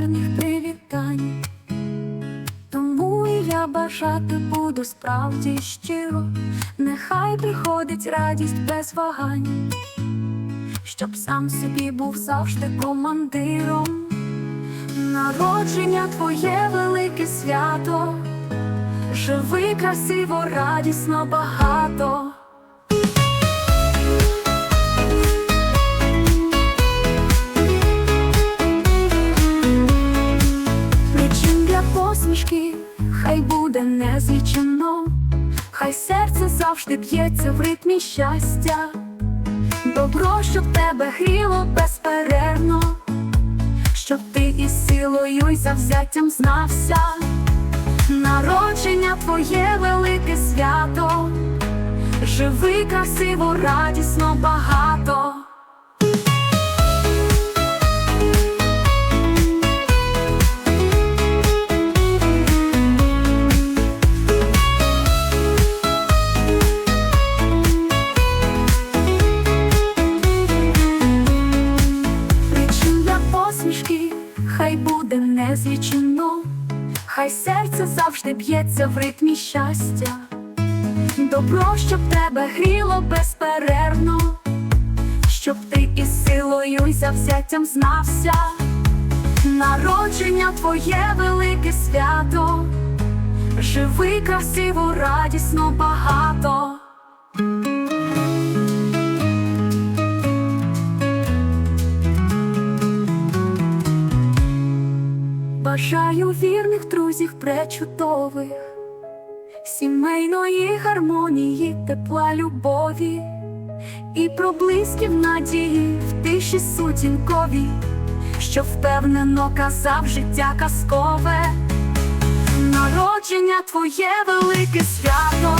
гарних привітань. Тому я бажати буду справді щиро, нехай приходить радість без вагань, щоб сам собі був завжди командиром. Народження твоє велике свято, живи красиво, радісно багато. Незлічено, хай серце завжди б'ється в ритмі щастя, добро, щоб тебе гріло безперервно, щоб ти із силою й завзяттям знався, народження твоє велике свято, живи красиво, радісно багато. Незлічено, хай серце завжди б'ється в ритмі щастя, добро, щоб тебе гріло безперервно, щоб ти із силою й завзяттям знався, народження твоє велике свято, живи красиво, радісно багато. Бажаю вірних друзів пречудових, сімейної гармонії, тепла любові і проблисків надії в тиші сутінковій, що впевнено казав життя казкове, народження твоє велике свято,